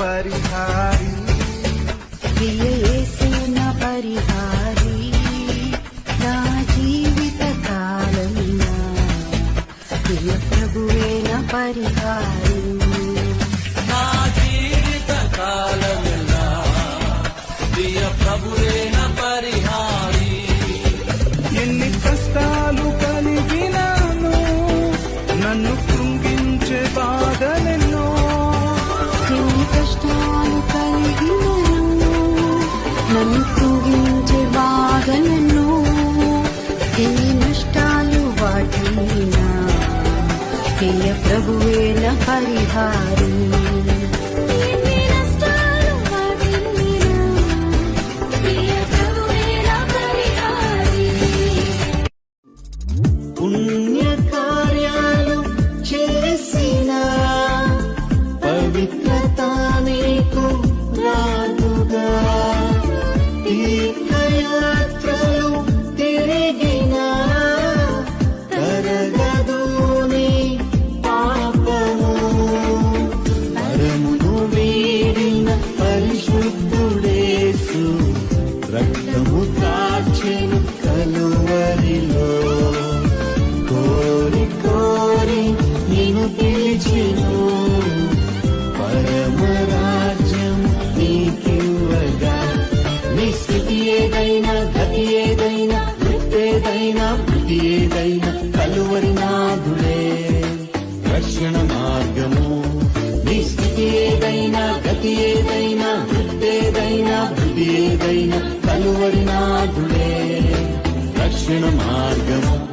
పరిహారి. ప్రియ యేసు నా పరిహారి నా జీవిత కాలమినా? ప్రియ ప్రభువే నా పరిహారి? నా జీవిత ప్రియ పరిహారి? ఎన్ని నన్ను కృంగించే బాధలను ఎన్ని నష్టాలు వాటినా? ప్రియ ప్రభువే నా పరిహారి. ఎన్ని నష్టాలు తీర్థయాత్రలు తిరిగిన తరగదూని పాపము. నరమును వీడిన పరిశుద్ధుడేసు రక్తము కాచిన కలువరిలో. పరమరాజ్యం నీకివ్వగా నిస్క నీదైన కలువరి నాథుడే. రక్షణ మార్గము నీ స్థితి ఏదైనా గతి ఏదైనా వృత్తేదైనా బుద్ధి ఏదైనా కలువరి నాథుడే. రక్షణ మార్గము